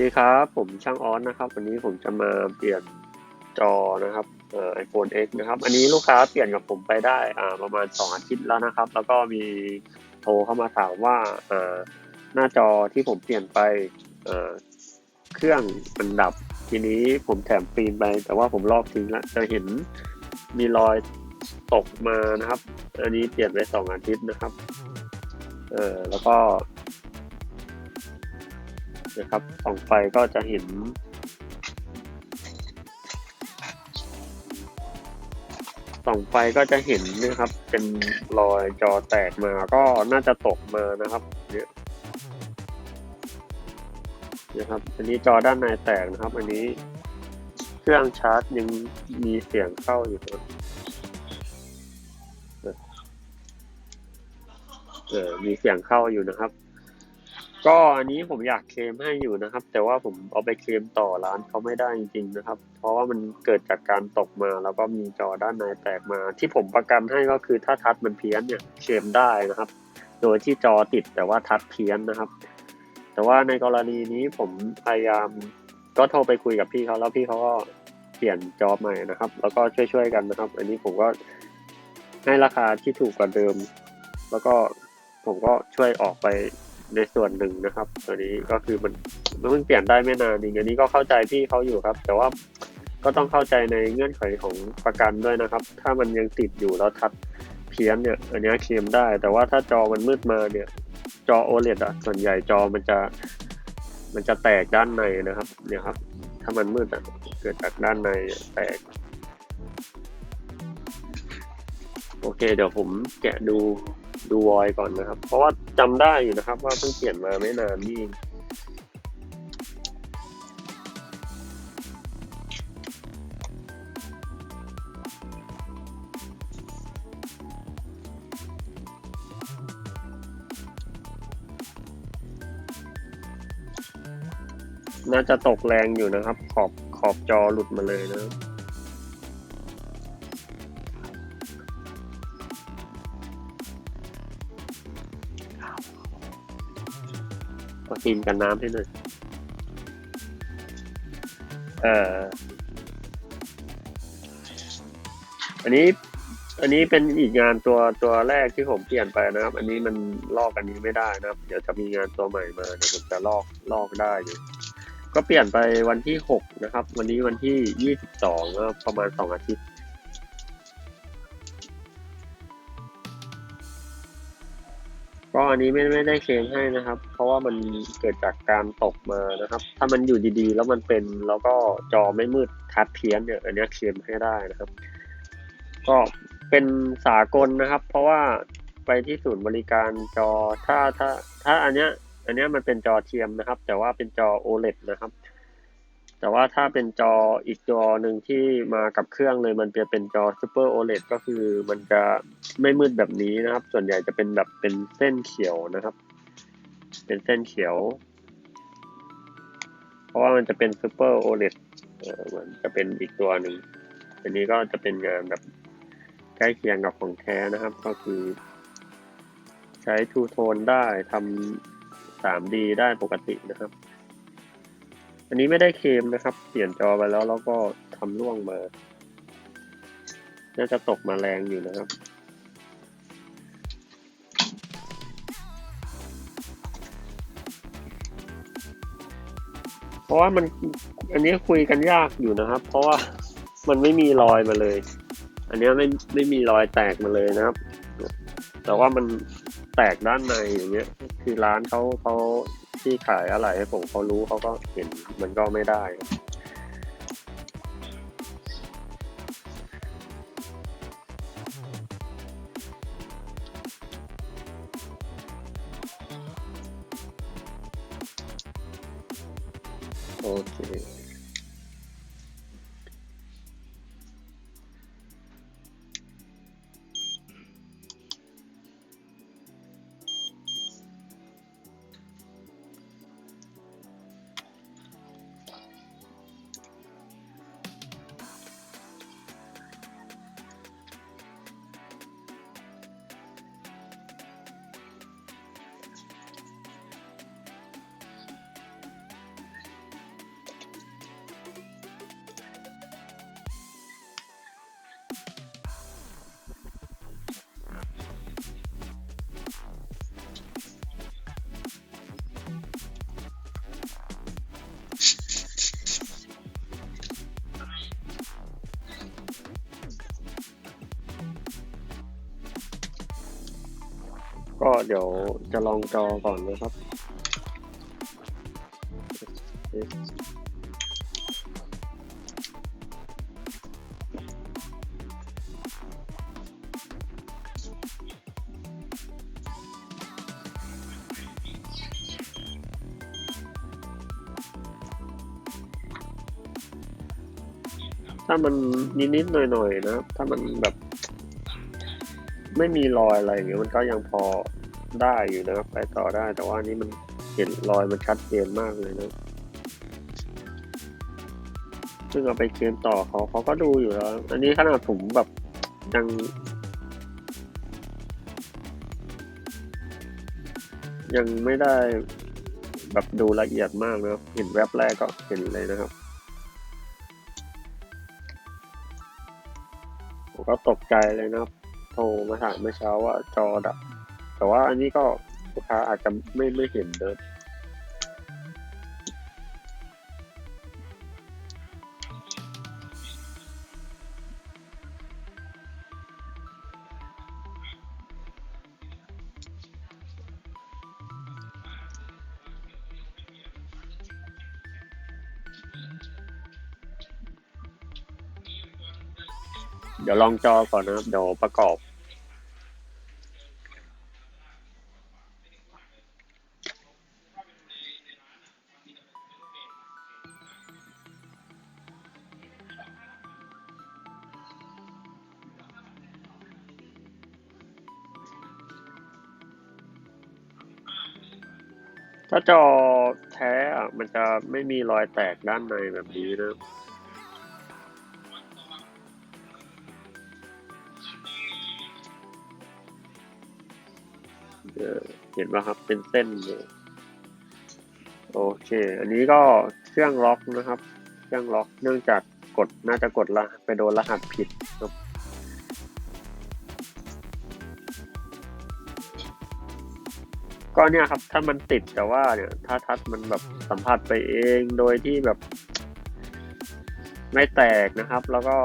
วัสดีครับ ผมช่างออสนะครับ วันนี้ผมจะมาเปลี่ยนจอนะครับเอ่อ iPhone X นะครับ อันนี้ลูกค้าเปลี่ยนกับผมไปได้อ่าประมาณสองอาทิตย์แล้วนะครับ แล้วก็มีโทรเข้ามาถามว่าอ่าหน้าจอที่ผมเปลี่ยนไปเออเครื่องมันดับ ทีนี้ผมแถมฟิล์มไป แต่ว่าผมลอกทิ้งแล้วจะเห็นมีรอยตกมานะครับ อันนี้เปลี่ยนไปสองอาทิตย์นะครับ เออแล้วก็ นะครับส่องไฟก็จะเห็น ส่องไฟก็จะเห็นนะครับ เป็นรอยจอแตกมาก็น่าจะตกมานะครับเนี่ยนะครับ อันนี้จอด้านในแตกนะครับ อันนี้เครื่องชาร์จยังมีเสียงเข้าอยู่เออมีเสียงเข้าอยู่นะครับ ก็อันนี้ผมอยากเคลมให้อยู่นะครับ แต่ว่าผมเอาไปเคลมต่อร้านเขาไม่ได้จริงๆนะครับ เพราะว่ามันเกิดจากการตกมาแล้วก็มีจอด้านในแตกมา ที่ผมประกันให้ก็คือถ้าทัชมันเพี้ยนเนี่ยเคลมได้นะครับ โดยที่จอติดแต่ว่าทัชเพี้ยนนะครับ แต่ว่าในกรณีนี้ผมพยายามก็โทรไปคุยกับพี่เขาแล้วพี่เขาก็เปลี่ยนจอใหม่นะครับ แล้วก็ช่วยๆกันนะครับ อันนี้ผมก็ให้ราคาที่ถูกกว่าเดิม แล้วก็ผมก็ช่วยออกไป ในส่วนหนึ่งนะครับ ตัวนี้ก็คือมันมันเพิ่งเปลี่ยนได้ไม่นานเองอันนี้ก็เข้าใจพี่เขาอยู่ครับ แต่ว่าก็ต้องเข้าใจในเงื่อนไขของประกันด้วยนะครับ ถ้ามันยังติดอยู่แล้วทัดเพี้ยนเนี่ย อันนี้เคลมได้ แต่ว่าถ้าจอมันมืดมาเนี่ย จอ OLED อะส่วนใหญ่จอมันจะ มันจะแตกด้านในนะครับ เนี่ยครับ ถ้ามันมืดอะเกิดจากด้านในแตก โอเค เดี๋ยวผมแกะดู ดูวอยก่อนนะครับ เพราะว่าจำได้อยู่นะครับ ว่าเพิ่งเปลี่ยนมาไม่นานนี่น่าจะตกแรงอยู่นะครับ ขอบขอบจอหลุดมาเลยนะ ก็กินกันน้ำให้หน่อย เอ่อ อันนี้ อันนี้เป็นอีกงานตัวตัวแรกที่ผมเปลี่ยนไปนะครับ อันนี้มันลอกอันนี้ไม่ได้นะครับ เดี๋ยวจะมีงานตัวใหม่มาเดี๋ยวผมจะลอกลอกได้อยู่ก็เปลี่ยนไปวันที่หกนะครับ วันนี้วันที่ยี่สิบสองประมาณสองอาทิตย์ ก็อันนี้ไม่ไม่ได้เคลมให้นะครับ เพราะว่ามันเกิดจากการตกมานะครับ ถ้ามันอยู่ดีๆ แล้วมันเป็นแล้วก็จอไม่มืดทัดเทียนเนี่ยอันนี้เคลมให้ได้นะครับ ก็เป็นสากลนะครับ เพราะว่าไปที่ศูนย์บริการจอถ้าถ้าถ้าอันเนี้ยอันเนี้ยมันเป็นจอเทียมนะครับ แต่ว่าเป็นจอ OLED นะครับ แต่ว่าถ้าเป็นจออีกจอหนึ่งที่มากับเครื่องเลยมันจะเป็นจอ Super OLED ก็คือมันจะไม่มืดแบบนี้นะครับ ส่วนใหญ่จะเป็นแบบเป็นเส้นเขียวนะครับ เป็นเส้นเขียว เพราะว่ามันจะเป็น Super OLED เออมันจะเป็นอีกตัวหนึ่งอันนี้ก็จะเป็นงานแบบใกล้เคียงกับของแท้นะครับ ก็คือ ใช้ทูโทนได้ทำ 3D ได้ปกตินะครับ อันนี้ไม่ได้เคลมนะครับ เปลี่ยนจอไปแล้วแล้วก็ทำร่วงมา น่าจะตกมาแรงอยู่นะครับเพราะว่ามันอันนี้คุยกันยากอยู่นะครับ เพราะว่ามันไม่มีรอยมาเลย อันนี้ไม่ไม่มีรอยแตกมาเลยนะครับ แต่ว่ามันแตกด้านในอย่างเงี้ย คือร้านเขาเขา ที่ขายอะไรให้ผมเขารู้เขาก็เห็นมันก็ไม่ได้ ก็เดี๋ยวจะลองจอก่อนนะครับถ้ามันนิดๆหน่อยๆนะ ถ้ามันแบบ ไม่มีรอยอะไรอย่างเงี้ยมันก็ยังพอ ได้อยู่นะครับ ไปต่อได้ แต่ว่านี้มันเห็นรอยมันชัดเจนมากเลยนะ ซึ่งเอาไปเคลมต่อเขาเขาก็ดูอยู่แล้ว อันนี้ขนาดผมแบบยังยังไม่ได้แบบดูละเอียดมากนะครับ เห็นแว็บแรกก็เห็นเลยนะครับผมก็ตกใจเลยนะครับ โทรมาถามเมื่อเช้าว่าจอดับ แต่ว่าอันนี้ก็ลูกค้าอาจจะไม่ไม่เห็นเดินเดี๋ยวลองจอก่อนนะครับเดี๋ยวประกอบ ถ้าจอแท้อะมันจะไม่มีรอยแตกด้านในแบบนี้นะเออเห็นว่าครับเป็นเส้นเลยโอเค อันนี้ก็เครื่องล็อกนะครับ เครื่องล็อกเนื่องจากกดน่าจะกดละไปโดนรหัสผิด ก็เนี่ยครับ ถ้ามันติดแต่ว่าเนี่ยถ้าทัดมันแบบสัมผัสไปเองโดยที่แบบ ไม่แตกนะครับ แล้วก็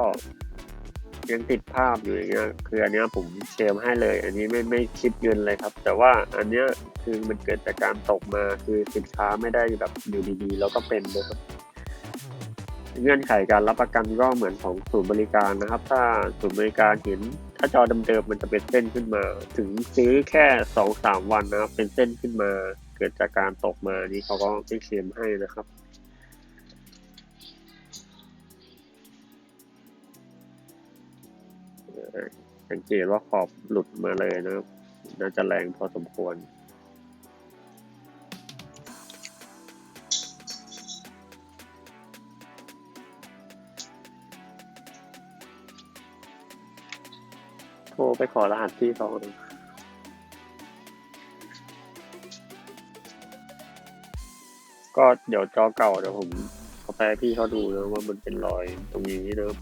ยังติดภาพอยู่อย่างเงี้ยคืออันเนี้ยผมเชมให้เลย อันนี้ไม่ไม่คิดเงินเลยครับ แต่ว่าอันเนี้ยคือมันเกิดจากการตกมาคือสินค้าไม่ได้แบบอยู่ดีๆ แล้วก็เป็นนะครับเงื่อนไขการรับประกันก็เหมือนของศูนย์บริการนะครับ ถ้าศูนย์บริการเห็นถ้าจอเดิมๆมันจะเป็นเส้นขึ้นมา ถึงซื้อแค่สองสามวันนะครับ เป็นเส้นขึ้นมา เกิดจากการตกมานี่เขาก็ไม่เคลมให้นะครับสังเกตว่าขอบหลุดมาเลยนะครับ น่าจะแรงพอสมควร โทรไปขอรหัสที่เขาดูก็เดี๋ยวจอเก่าเดี๋ยวผมเอาไปให้พี่เขาดูเลยว่ามันเป็นรอยตรงนี้เลย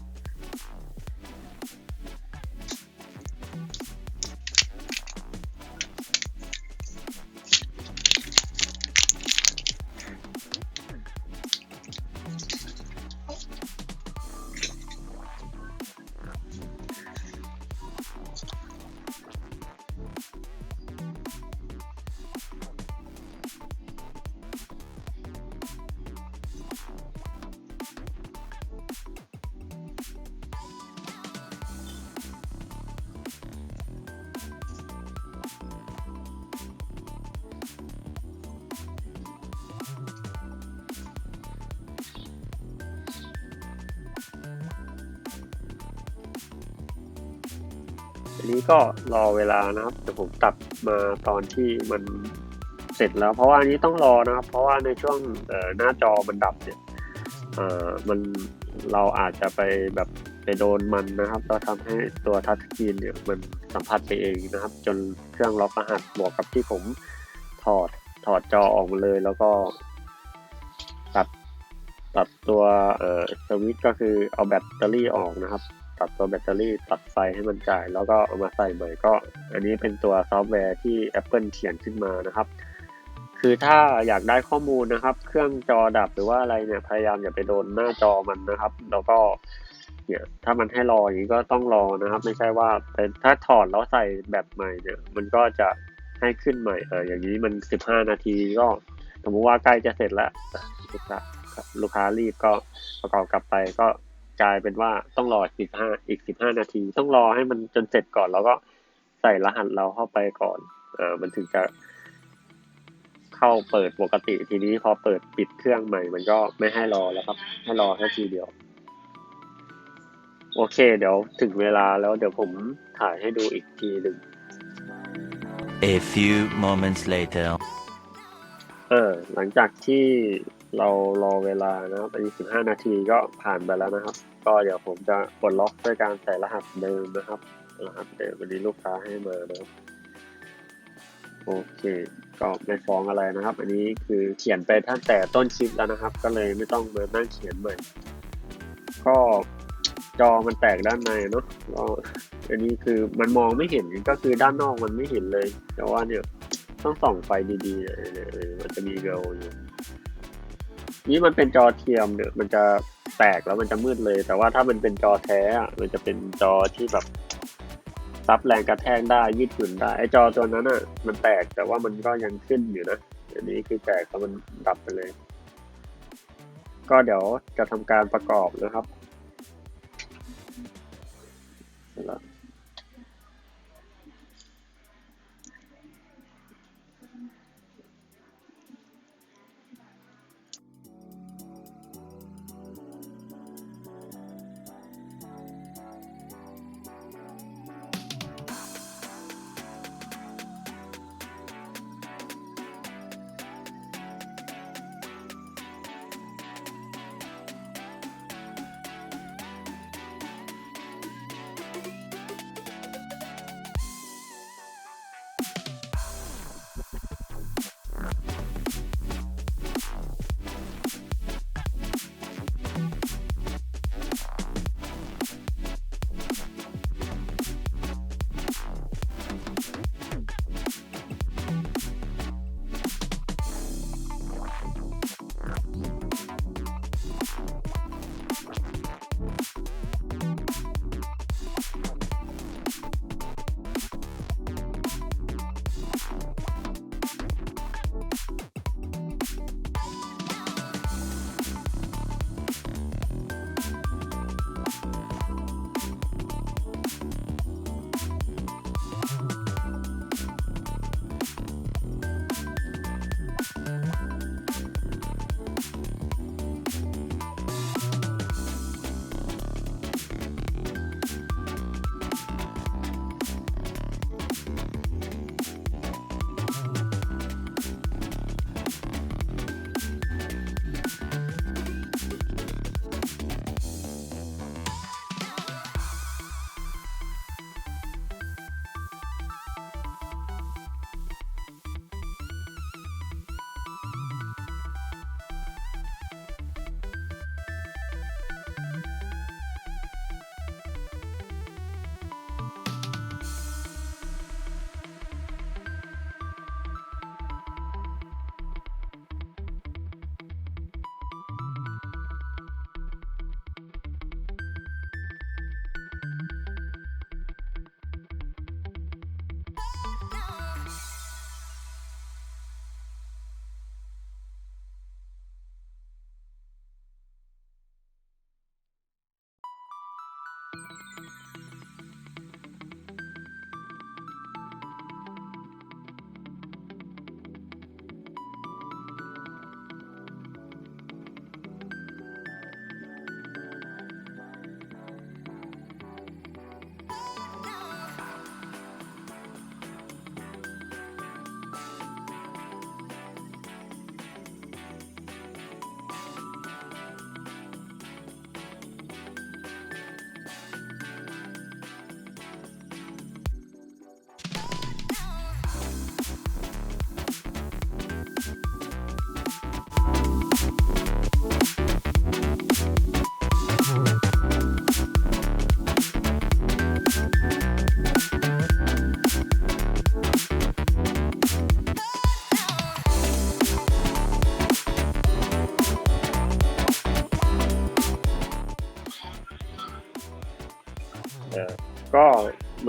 อันนี้ก็รอเวลานะครับเดี๋ยวผมตัดมาตอนที่มันเสร็จแล้ว เพราะว่าอันนี้ต้องรอนะครับ เพราะว่าในช่วงหน้าจอมันดับเนี่ยมันเราอาจจะไปแบบไปโดนมันนะครับ เราทำให้ตัวทัชสกรีนเนี่ยมันสัมผัสไปเองนะครับ จนเครื่องล็อกรหัสบวกกับที่ผมถอดถอดจอออกมาเลย แล้วก็ตัดตัดตัวเอ่อสวิตช์ก็คือเอาแบตเตอรี่ออกนะครับ ตัดตัวแบตเตอรี่ตัดไฟให้มันจ่าย แล้วก็เอามาใส่ใหม่ก็ อันนี้เป็นตัวซอฟต์แวร์ที่ Apple เขียนขึ้นมานะครับ คือถ้าอยากได้ข้อมูลนะครับ เครื่องจอดับหรือว่าอะไรเนี่ยพยายามอย่าไปโดนหน้าจอมันนะครับ แล้วก็เนี่ยถ้ามันให้รออย่างนี้ก็ต้องรอนะครับ ไม่ใช่ว่าเป็นถ้าถอดแล้วใส่แบบใหม่เนี่ย มันก็จะให้ขึ้นใหม่เอออย่างนี้มันสิบห้านาทีก็สมมติว่าใกล้จะเสร็จแล้วลูกค้าลูกค้ารีบก็ประกอบกลับไปก็ กลายเป็นว่าต้องรอสิบห้าอีกสิบห้านาที ต้องรอให้มันจนเสร็จก่อน แล้วก็ใส่รหัสเราเข้าไปก่อนเออมันถึงจะเข้าเปิดปกติทีนี้พอเปิดปิดเครื่องใหม่ มันก็ไม่ให้รอแล้วครับ ให้รอแค่ทีเดียว โอเค เดี๋ยวถึงเวลาแล้วเดี๋ยวผมถ่ายให้ดูอีกทีหนึ่ง A few moments later. เออหลังจากที่ เรารอเวลานะครับอันนี้สิบห้านาทีก็ผ่านไปแล้วนะครับ ก็เดี๋ยวผมจะปลดล็อกด้วยการใส่รหัสเดิมนะครับ รหัสเดิมวันนี้ลูกค้าให้มานะครับ โอเค ก็ไม่ฟ้องอะไรนะครับ อันนี้คือเขียนไปตั้งแต่ต้นคลิปแล้วนะครับ ก็เลยไม่ต้องมานั่งเขียนใหม่ ก็จอมันแตกด้านในเนาะก็อันนี้คือมันมองไม่เห็นก็คือด้านนอกมันไม่เห็นเลย แต่ว่าเนี่ยต้องส่องไฟดีๆมันจะมีเกลอยู่ นี่มันเป็นจอเทียมเนี่ยมันจะแตกแล้วมันจะมืดเลย แต่ว่าถ้ามันเป็นจอแท้อะมันจะเป็นจอที่แบบรับแรงกระแทกได้ยืดหยุ่นได้ไอจอตัวนั้นอะ มันแตกแต่ว่ามันก็ยังขึ้นอยู่นะอันนี้คือแตกแล้วมันดับไปเลย ก็เดี๋ยวจะทำการประกอบนะครับเ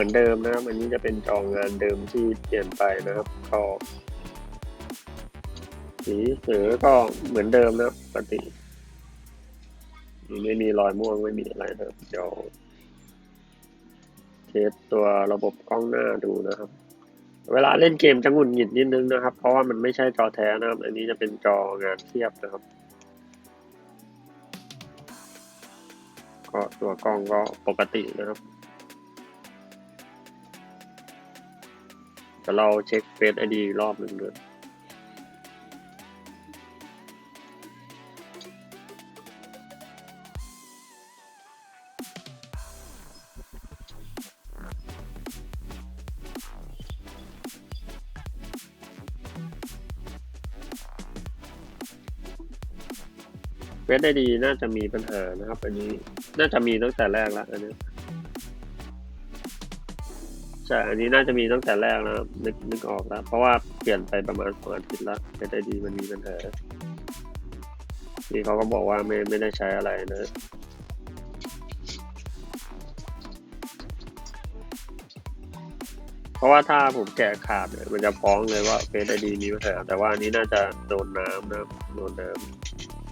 มือนเดิมนะครับ อันนี้จะเป็นจองงานเดิมที่เปลี่ยนไปนะครับก็สีเสือก็เหมือนเดิมนะปกติ ไม่มีรอยม่วงไม่มีอะไรนะเดี๋ยวเทสตัวระบบกล้องหน้าดูนะครับ เวลาเล่นเกมจะหงุดหงิดนิดนึงนะครับ เพราะว่ามันไม่ใช่จอแท้นะครับ อันนี้จะเป็นจองานเทียบนะครับ ก็ตัวกล้องก็ปกตินะครับ เดี๋ยวเราเช็คเฟซไอดีรอบหนึ่งด้วยเฟซไอดีน่าจะมีปัญหานะครับ อันนี้น่าจะมีตั้งแต่แรกแล้วอันนี้ ใช่ อันนี้น่าจะมีตั้งแต่แรกแล้วนึกนึกออกแล้ว เพราะว่าเปลี่ยนไปประมาณสองอาทิตย์แล้วเฟซไอดีมันมีปัญหานี่เขาก็บอกว่าไม่ไม่ได้ใช้อะไรนะเพราะว่าถ้าผมแกะขาดเนี่ยมันจะฟ้องเลยว่าเฟซไอดีมีปัญหาแต่ว่านี้น่าจะโดนน้ำนะโดนน้ำ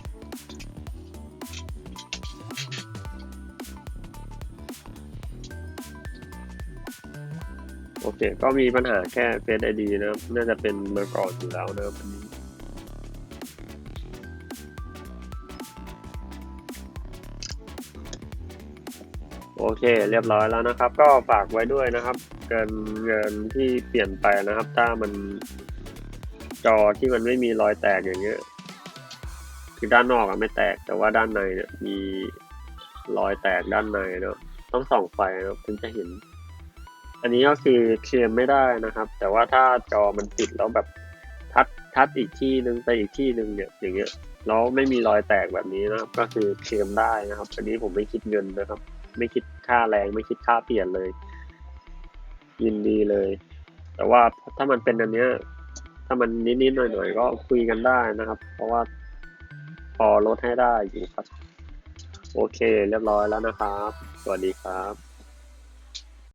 เค ก็มีปัญหาแค่เฟซไอดีนะครับ น่าจะเป็นมาก่อนอยู่แล้วนะครับอันนี้โอเค เรียบร้อยแล้วนะครับ ก็ฝากไว้ด้วยนะครับการงานที่เปลี่ยนไปนะครับ ถ้ามันจอที่มันไม่มีรอยแตกอย่างเงี้ย คือด้านนอกอะไม่แตก แต่ว่าด้านในเนี่ยมีรอยแตกด้านในเนาะต้องส่องไฟนะถึงจะเห็น อันนี้ก็คือเคลมไม่ได้นะครับ แต่ว่าถ้าจอมันติดแล้วแบบทัดทัดอีกที่หนึ่งไปอีกที่หนึ่งเนี่ยอย่างเงี้ยแล้วไม่มีรอยแตกแบบนี้นะครับ ก็คือเคลมได้นะครับ อันนี้ผมไม่คิดเงินนะครับ ไม่คิดค่าแรงไม่คิดค่าเปลี่ยนเลย ยินดีเลย แต่ว่าถ้ามันเป็นอันเนี้ยถ้ามันนิดๆหน่อยๆก็คุยกันได้นะครับ เพราะว่าพอลดให้ได้อยู่ครับ โอเค เรียบร้อยแล้วนะครับ สวัสดีครับ